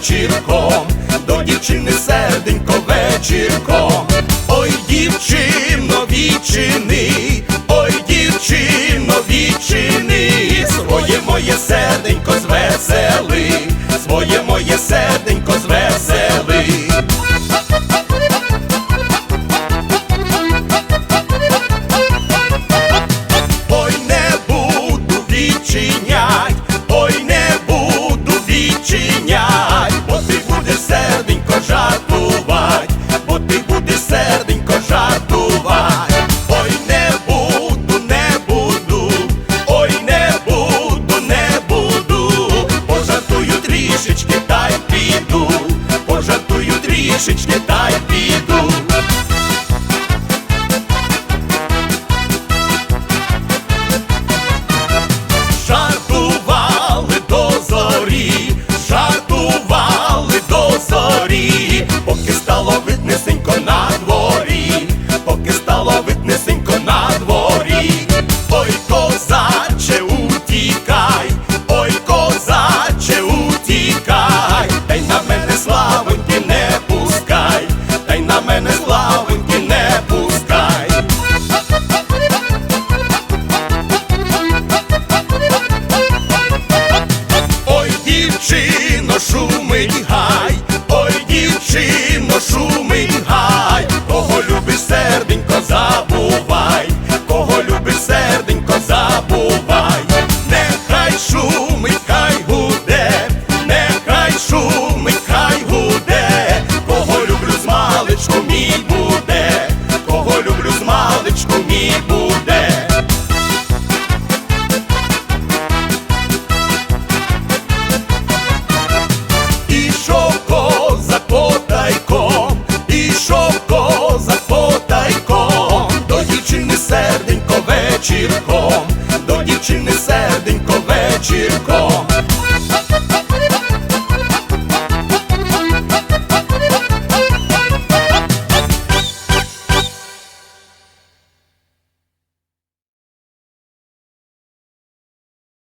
вечірком, до дівчини серденько вечірком, ой дівчино вічини, ой дівчино вічини, своє моє серденько звесели, своє моє серденько звесели. Krzyśnikiem шумить га. чіпком.